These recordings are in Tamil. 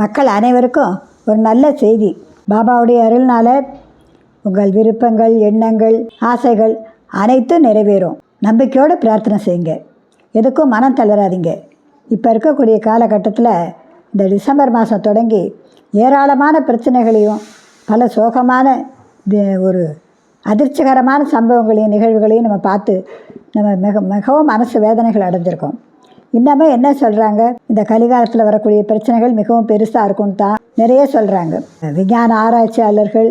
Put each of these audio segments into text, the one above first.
மக்கள் அனைவருக்கும் ஒரு நல்ல செய்தி. பாபாவுடைய அருள்னால உங்கள் விருப்பங்கள் எண்ணங்கள் ஆசைகள் அனைத்தும் நிறைவேறும். நம்பிக்கையோடு பிரார்த்தனை செய்யுங்க. எதுக்கும் மனம் தளராதீங்க. இப்போ இருக்கக்கூடிய காலகட்டத்தில் இந்த டிசம்பர் மாதம் தொடங்கி ஏராளமான பிரச்சனைகளையும் பல சோகமான ஒரு அதிர்ச்சிகரமான சம்பவங்களையும் நிகழ்வுகளையும் நம்ம பார்த்து நம்ம மிக மிகவும் மனசு வேதனைகள் அடைஞ்சிருக்கோம். இன்னமே என்ன சொல்கிறாங்க இந்த கலிகாலத்தில் வரக்கூடிய பிரச்சனைகள் மிகவும் பெருசாக இருக்கும்னு தான் நிறைய சொல்கிறாங்க விஞ்ஞான ஆராய்ச்சியாளர்கள்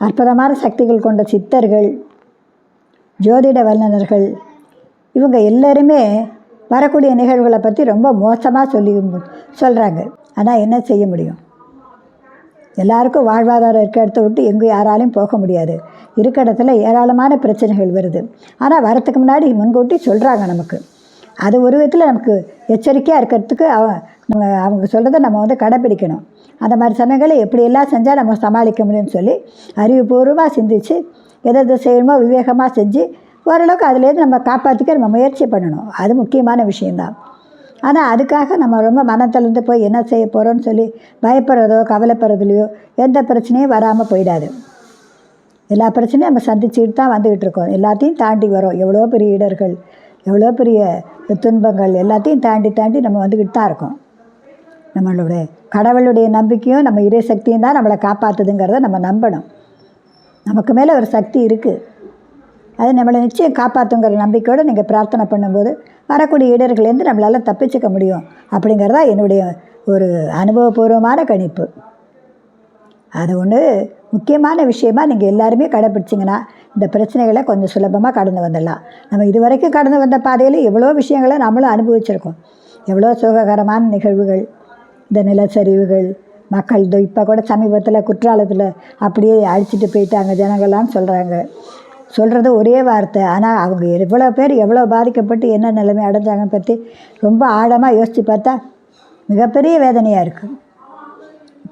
அற்புதமான சக்திகள் கொண்ட சித்தர்கள் ஜோதிட வல்லுநர்கள் இவங்க எல்லோருமே வரக்கூடிய நிகழ்வுகளை பற்றி ரொம்ப மோசமாக சொல்லி சொல்கிறாங்க ஆனால் என்ன செய்ய முடியும்? எல்லாருக்கும் வாழ்வாதாரம் இருக்க இடத்த விட்டு எங்கேயும் யாராலையும் போக முடியாது. இருக்க இடத்துல ஏராளமான பிரச்சனைகள் வருது. ஆனால் வரத்துக்கு முன்னாடி முன்கூட்டி சொல்கிறாங்க நமக்கு. அது ஒரு விதத்தில் நமக்கு எச்சரிக்கையாக இருக்கிறதுக்கு அவ நம்ம அவங்க சொல்கிறத நம்ம வந்து கடைப்பிடிக்கணும். அந்த மாதிரி சமயங்களில் எப்படியெல்லாம் செஞ்சால் நம்ம சமாளிக்க முடியும்னு சொல்லி அறிவுபூர்வமாக சிந்திச்சு எதை எதை செய்யணுமோ விவேகமாக செஞ்சு ஓரளவுக்கு அதுலேருந்து நம்ம காப்பாற்றிக்க நம்ம முயற்சி பண்ணணும். அது முக்கியமான விஷயந்தான் ஆனால் அதுக்காக நம்ம ரொம்ப மனத்திலேருந்து போய் என்ன செய்ய போகிறோம்னு சொல்லி பயப்படுறதோ கவலைப்படுறதுலையோ எந்த பிரச்சனையும் வராமல் போயிடாது. எல்லா பிரச்சனையும் நம்ம சந்திச்சுட்டு தான் வந்துக்கிட்டு இருக்கோம். எல்லாத்தையும் தாண்டி வரோம். எவ்வளோ பெரிய இடர்கள் எவ்வளோ பெரிய துன்பங்கள் எல்லாத்தையும் தாண்டி தாண்டி நம்ம வந்துக்கிட்டு தான் இருக்கோம். நம்மளுடைய கடவுளுடைய நம்பிக்கையும் நம்ம இறை சக்தியும் தான் நம்மளை காப்பாற்றுதுங்கிறத நம்ம நம்பணும். நமக்கு மேலே ஒரு சக்தி இருக்குது அது நம்மளை நிச்சயம் காப்பாற்றுங்கிற நம்பிக்கையோடு நீங்கள் பிரார்த்தனை பண்ணும்போது வரக்கூடிய இடர்களேருந்து நம்மளால் தப்பிச்சுக்க முடியும் அப்படிங்கிறதா என்னுடைய ஒரு அனுபவபூர்வமான கணிப்பு. அது ஒன்று முக்கியமான விஷயமா நீங்கள் எல்லாருமே கடைப்பிடிச்சிங்கன்னா இந்த பிரச்சனைகளை கொஞ்சம் சுலபமாக கடந்து வந்துடலாம். நம்ம இது வரைக்கும் கடந்து வந்த பாதையில் எவ்வளோ விஷயங்களை நம்மளும் அனுபவிச்சிருக்கோம். எவ்வளோ சுககரமான நிகழ்வுகள் இந்த நிலச்சரிவுகள் மக்கள் இதோ இப்போ கூட சமீபத்தில் குற்றாலத்தில் அப்படியே அழிச்சிட்டு போயிட்டாங்க ஜனங்கள்லாம் சொல்கிறாங்க சொல்கிறது ஒரே வார்த்தை. ஆனால் அவங்க எவ்வளோ பேர் எவ்வளோ பாதிக்கப்பட்டு என்ன நிலைமை அடைஞ்சாங்கன்னு பற்றி ரொம்ப ஆழமாக யோசித்து பார்த்தா மிகப்பெரிய வேதனையாக இருக்குது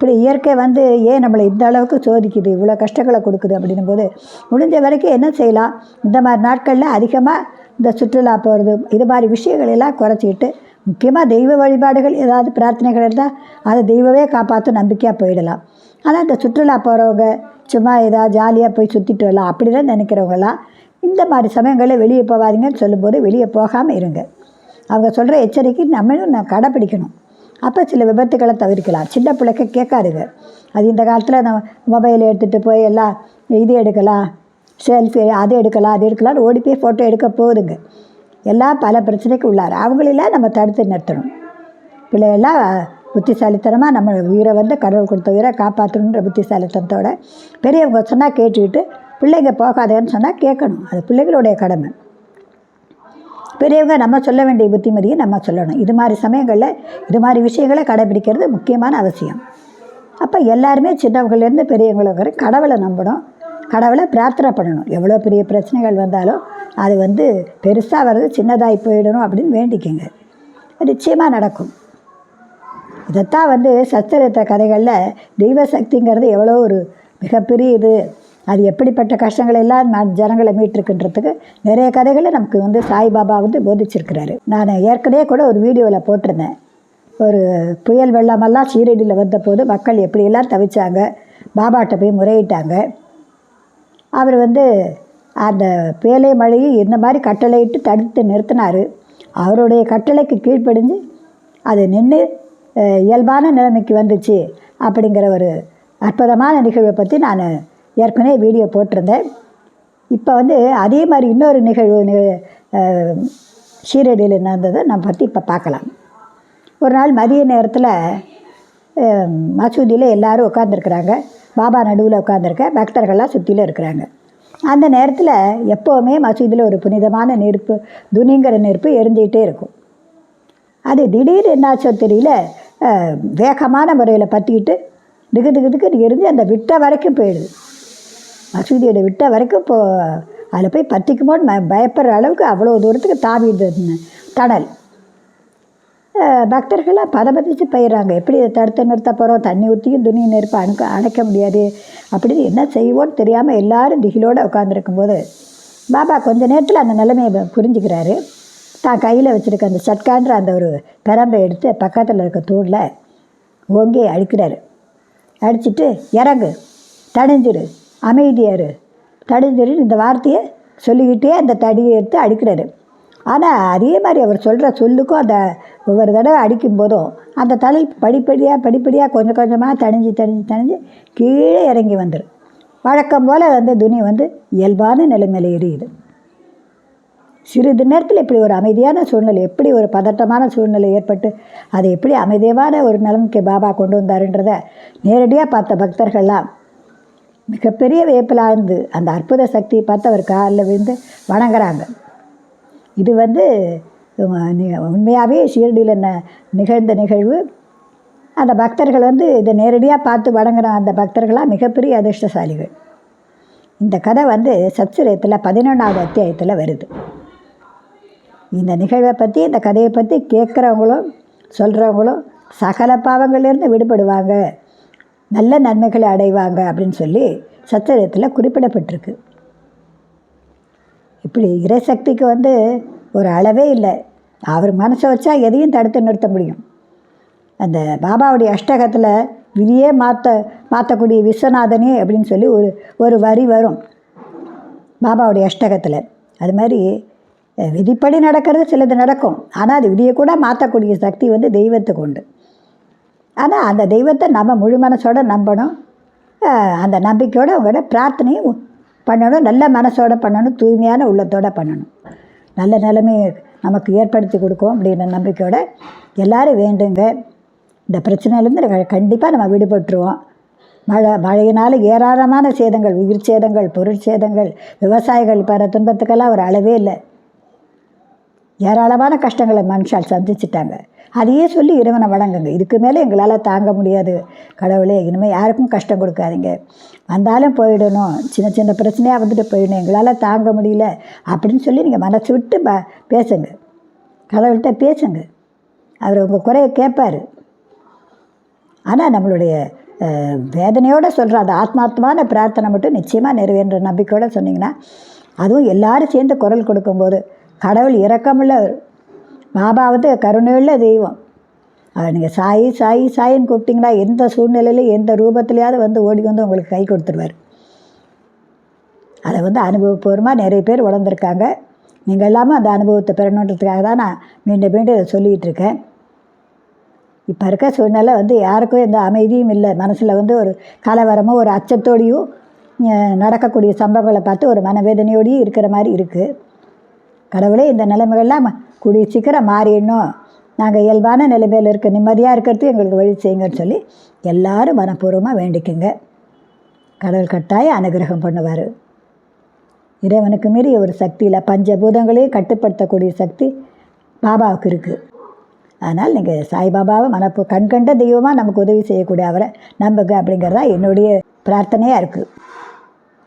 இப்படி இயற்கை வந்து ஏன் நம்மளை இந்த அளவுக்கு சோதிக்குது இவ்வளோ கஷ்டங்களை கொடுக்குது அப்படின்னும் போது முடிஞ்ச வரைக்கும் என்ன செய்யலாம்? இந்த மாதிரி நாட்களில் அதிகமாக இந்த சுற்றுலா போகிறது இது மாதிரி விஷயங்களெல்லாம் குறைச்சிக்கிட்டு முக்கியமாக தெய்வ வழிபாடுகள் ஏதாவது பிரார்த்தனைகள் இருந்தால் அதை தெய்வமே காப்பாற்றும் நம்பிக்கையாக போயிடலாம். ஆனால் இந்த சுற்றுலா போகிறவங்க சும்மா ஏதாவது ஜாலியாக போய் சுற்றிட்டு வரலாம் அப்படிதான் நினைக்கிறவங்களாம் இந்த மாதிரி சமயங்களில் வெளியே போகாதீங்கன்னு சொல்லும்போது வெளியே போகாமல் இருங்க. அவங்க சொல்கிற எச்சரிக்கை நம்மளும் நான் கடைப்பிடிக்கணும் அப்போ சில விபத்துக்களை தவிர்க்கலாம். சின்ன பிள்ளைக்கு கேட்காதுங்க. அது இந்த காலத்தில் நம்ம மொபைல் எடுத்துகிட்டு போய் எல்லாம் இது எடுக்கலாம். செல்ஃபி அது எடுக்கலாம் அது எடுக்கலாம்னு ஓடி போய் ஃபோட்டோ எடுக்க போகுதுங்க எல்லாம் பல பிரச்சனைக்கு உள்ளார். அவங்களெல்லாம் நம்ம தடுத்து நிறுத்தணும். பிள்ளைகள்லாம் புத்திசாலித்தனமாக நம்ம உயிரை வந்து கடவுள் கொடுத்த உயிரை காப்பாற்றணுன்ற புத்திசாலித்தனத்தோட பெரியவங்க சொன்னால் கேட்டுக்கிட்டு பிள்ளைங்க போகாதேன்னு சொன்னால் கேட்கணும். அது பிள்ளைகளுடைய கடமை. பெரியவங்க நம்ம சொல்ல வேண்டிய புத்திமதியை நம்ம சொல்லணும். இது மாதிரி சமயங்களில் இது மாதிரி விஷயங்களை கடைபிடிக்கிறது முக்கியமான அவசியம். அப்போ எல்லாருமே சின்னவங்கலேருந்து பெரியவங்களுக்கு வரை கடவுளை நம்பணும். கடவுளை பிரார்த்தனை பண்ணணும். எவ்வளோ பெரிய பிரச்சனைகள் வந்தாலும் அது வந்து பெருசாக வர்றது சின்னதாகி போயிடணும் அப்படின்னு வேண்டிக்கங்க. நிச்சயமாக நடக்கும். இதைத்தான் வந்து சச்சரித்த கதைகளில் தெய்வ சக்திங்கிறது எவ்வளோ ஒரு மிகப்பெரிய இது. அது எப்படிப்பட்ட கஷ்டங்களை எல்லாம் நான் ஜனங்களை மீட்டிருக்குன்றதுக்கு நிறைய கதைகளை நமக்கு வந்து சாய்பாபா வந்து போதிச்சிருக்கிறாரு. நான் ஏற்கனவே கூட ஒரு வீடியோவில் போட்டிருந்தேன். ஒரு புயல் வெள்ளமெல்லாம் சீரடியில் வந்தபோது மக்கள் எப்படியெல்லாம் தவிச்சாங்க? பாபாட்ட போய் முறையிட்டாங்க. அவர் வந்து அந்த பேலை மழையை இந்த மாதிரி கட்டளையிட்டு தடுத்து நிறுத்தினார். அவருடைய கட்டளைக்கு கீழ்ப்படிஞ்சு அது நின்று இயல்பான நிலைமைக்கு வந்துச்சு. அப்படிங்கிற ஒரு அற்புதமான நிகழ்வை பற்றி நான் ஏற்கனவே வீடியோ போட்டிருந்தேன். இப்போ வந்து அதே மாதிரி இன்னொரு நிகழ்வு நி- ஷீரடியில் நடந்ததை நான் பற்றி இப்போ பார்க்கலாம். ஒரு நாள் மதிய நேரத்தில் மசூதியில் எல்லோரும் உட்காந்துருக்குறாங்க பாபா நடுவில் உட்காந்துருக்க பக்தர்கள்லாம் சுற்றிலும் இருக்கிறாங்க. அந்த நேரத்தில் எப்போவுமே மசூதியில் ஒரு புனிதமான நெருப்பு துணிங்கிற நெருப்பு எரிஞ்சிக்கிட்டே இருக்கும். அது திடீர் என்னாச்சோ தெரியல வேகமான முறையில் பற்றிக்கிட்டு திகு திகு திகு எரிஞ்சு அந்த விட்ட வரைக்கும் போயிடுது. மசூதியோட விட்ட வரைக்கும் இப்போ அதில் போய் பற்றிக்குமோன்னு ம பயப்படுற அளவுக்கு அவ்வளோ தூரத்துக்கு தாவிடுது தடல் தணல். பக்தர்கள்லாம் பதபதிச்சு போயிடுறாங்க. எப்படி இதை தடுத்து நிறுத்த போகிறோம் தண்ணி ஊற்றியும் துணி நெருப்பு அணுக்க அணைக்க முடியாது. அப்படின்னு என்ன செய்வோன்னு தெரியாமல் எல்லாரும் திகிலோடு உட்காந்துருக்கும்போது பாபா கொஞ்ச நேரத்தில் அந்த நிலைமையை புரிஞ்சுக்கிறாரு. தான் கையில் வச்சுருக்க அந்த சட்கான்ற அந்த ஒரு பிரம்பை எடுத்து பக்கத்தில் இருக்க தூணில் ஓங்கி அடிக்கிறாரு அடிச்சிட்டு இறங்கு. தணிஞ்சிரு. அமைதியார் தணிஞ்சிரு இந்த வார்த்தையை சொல்லிக்கிட்டே அந்த தடியை எடுத்து அடிக்கிறாரு. ஆனால் அதே மாதிரி அவர் சொல்கிற சொல்லுக்கும் அந்த ஒவ்வொரு தடவை அடிக்கும் போதும் அந்த தலை படிப்படியாக படிப்படியாக கொஞ்சம் கொஞ்சமாக தணிஞ்சு தணிஞ்சு தணிஞ்சு கீழே இறங்கி வந்துடும் வழக்கம் போல் வந்து துணி வந்து இயல்பான நிலைமையில் எரியுது. சிறிது நேரத்தில் இப்படி ஒரு அமைதியான சூழ்நிலை எப்படி ஒரு பதட்டமான சூழ்நிலை ஏற்பட்டு அதை எப்படி அமைதியான ஒரு நிலைமைக்கு பாபா கொண்டு வந்தாருன்றதை நேரடியாக பார்த்த பக்தர்கள்லாம் மிகப்பெரிய வேப்பிலாக இருந்து அந்த அற்புத சக்தியை பார்த்து அவர் காலில் விழுந்து வணங்குறாங்க. இது வந்து உண்மையாகவே ஷீரடியில் நிகழ்ந்த நிகழ்வு. அந்த பக்தர்கள் வந்து இதை நேரடியாக பார்த்து வணங்குற அந்த பக்தர்களாக மிகப்பெரிய அதிர்ஷ்டசாலிகள். இந்த கதை வந்து சத்சுரத்தில் பதினொன்றாவது அத்தியாயத்தில் வருது. இந்த நிகழ்வை பற்றி இந்த கதையை பற்றி கேட்குறவங்களும் சொல்கிறவங்களும் சகல பாவங்கள்லேருந்து விடுபடுவாங்க. நல்ல நன்மைகளை அடைவாங்க அப்படின்னு சொல்லி சத்திரத்தில் குறிப்பிடப்பட்டிருக்கு. இப்படி இறைசக்திக்கு வந்து ஒரு அளவே இல்லை. அவர் மனசை வச்சா எதையும் தடுத்து நிறுத்த முடியும். அந்த பாபாவுடைய அஷ்டகத்தில் விதியே மாற்ற மாற்றக்கூடிய விஸ்வநாதனே அப்படின்னு சொல்லி ஒரு ஒரு வரி வரும். பாபாவுடைய அஷ்டகத்தில். அது மாதிரி விதிப்படி நடக்கிறது சிலது நடக்கும். ஆனால் அது விதியை கூட மாற்றக்கூடிய சக்தி வந்து தெய்வத்துக்கு உண்டு. ஆனால் அந்த தெய்வத்தை நம்ம முழு மனசோடு நம்பணும். அந்த நம்பிக்கையோடு அவங்களோட பிரார்த்தனையும் பண்ணணும் நல்ல மனசோட பண்ணணும் தூய்மையான உள்ளத்தோடு பண்ணணும். நல்ல நிலைமையை நமக்கு ஏற்படுத்தி கொடுக்கும் அப்படின்ற நம்பிக்கையோட எல்லாரும் வேண்டுங்க. இந்த பிரச்சனையிலேருந்து கண்டிப்பாக நம்ம விடுபட்டுருவோம். மழை மழையினால் ஏராளமான சேதங்கள் உயிர் சேதங்கள் பொருள் சேதங்கள் விவசாயிகள் பெற துன்பத்துக்கெல்லாம் ஒரு அளவே இல்லை. ஏராளமான கஷ்டங்களை மனுஷால் சந்திச்சிட்டாங்க. அதையே சொல்லி இறைவனை வணங்குங்க. இதுக்கு மேலே எங்களால் தாங்க முடியாது. கடவுளே இனிமேல் யாருக்கும் கஷ்டம் கொடுக்காதீங்க. வந்தாலும் போயிடணும். சின்ன சின்ன பிரச்சனையாக வந்துட்டு போயிடணும். எங்களால் தாங்க முடியல அப்படின்னு சொல்லி நீங்கள் மனசு விட்டு ப பேசுங்க. கடவுள்கிட்ட பேசுங்க. அவர் உங்கள் குறையை கேட்பார். ஆனால் நம்மளுடைய வேதனையோடு சொல்கிற அந்த ஆத்மார்த்தமான பிரார்த்தனை மட்டும் நிச்சயமாக நிறைவேன்ற நம்பிக்கையோடு சொன்னீங்கன்னா அதுவும் எல்லாரும் சேர்ந்து குரல் கொடுக்கும்போது கடவுள் இறக்கமுள்ளவர் மாபாவது கருணையுள்ள தெய்வம். அவர் நீங்கள் சாயி சாயி சாயின்னு கூப்பிட்டிங்கன்னா எந்த சூழ்நிலையிலும் எந்த ரூபத்திலையாவது வந்து ஓடி வந்து உங்களுக்கு கை கொடுத்துருவார். அதை வந்து அனுபவபூர்வமாக நிறைய பேர் உணர்ந்திருக்காங்க. நீங்கள் எல்லாமே அந்த அனுபவத்தை பெறணுன்றதுக்காக தான் நான் மீண்டும் மீண்டும் இதை சொல்லிகிட்டு இருக்கேன். இப்போ இருக்க சூழ்நிலை வந்து யாருக்கும் எந்த அமைதியும் இல்லை. மனசில் வந்து ஒரு கலவரமோ ஒரு அச்சத்தோடையும் நடக்கக்கூடிய சம்பவங்களை பார்த்து ஒரு மனவேதனையோடையும் இருக்கிற மாதிரி இருக்குது கடவுளே இந்த நிலைமைகள்லாம் கூடிய சீக்கிரம் மாறிடணும். நாங்கள் இயல்பான நிலைமையில் இருக்க நிம்மதியாக இருக்கிறது எங்களுக்கு வழி செய்யுங்கன்னு சொல்லி எல்லாரும் மனப்பூர்வமாக வேண்டிக்குங்க. கடவுள் கட்டாயம் அனுகிரகம் பண்ணுவார். இறைவனுக்கு மீறி ஒரு சக்தியில் பஞ்சபூதங்களையும் கட்டுப்படுத்தக்கூடிய சக்தி பாபாவுக்கு இருக்குது அதனால் நீங்கள் சாய்பாபாவை மனப்பு கண்கண்ட தெய்வமாக நமக்கு உதவி செய்யக்கூடிய அவரை நம்புங்க அப்படிங்கிறதா என்னுடைய பிரார்த்தனையாக இருக்குது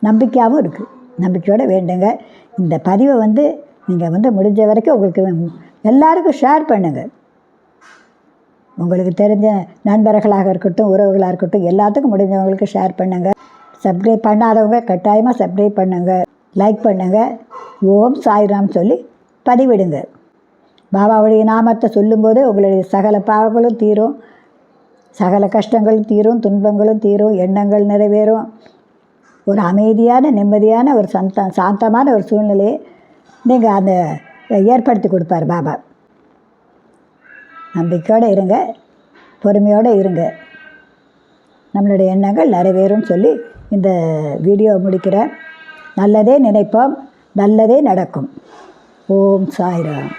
நம்பிக்கையாகவும் இருக்குது நம்பிக்கையோடு வேண்டுங்க. இந்த பதிவை வந்து நீங்கள் வந்து முடிஞ்ச வரைக்கும் உங்களுக்கு எல்லாருக்கும் ஷேர் பண்ணுங்கள் உங்களுக்கு தெரிஞ்ச நண்பர்களாக இருக்கட்டும் உறவுகளாக இருக்கட்டும் எல்லாத்துக்கும் முடிஞ்சவங்களுக்கு ஷேர் பண்ணுங்கள் சப்ஸ்கிரைப் பண்ணாதவங்க கட்டாயமாக சப்ஸ்கிரைப் பண்ணுங்கள் லைக் பண்ணுங்கள் ஓம் சாய்ராம் சொல்லி பதிவிடுங்க. பாபாவுடைய நாமத்தை சொல்லும்போது உங்களுடைய சகல பாவங்களும் தீரும். சகல கஷ்டங்களும் தீரும் துன்பங்களும் தீரும் எண்ணங்கள் நிறைவேறும். ஒரு அமைதியான நிம்மதியான ஒரு சந்த சாந்தமான ஒரு சூழ்நிலையை நீங்கள் அந்த ஏற்படுத்தி கொடுப்பார் பாபா. நம்பிக்கையோடு இருங்க பொறுமையோடு இருங்க. நம்மளுடைய எண்ணங்கள் நிறைவேறும்னு சொல்லி இந்த வீடியோ முடிக்கிறேன். நல்லதே நினைப்போம் நல்லதே நடக்கும். ஓம் சாய்ராம்.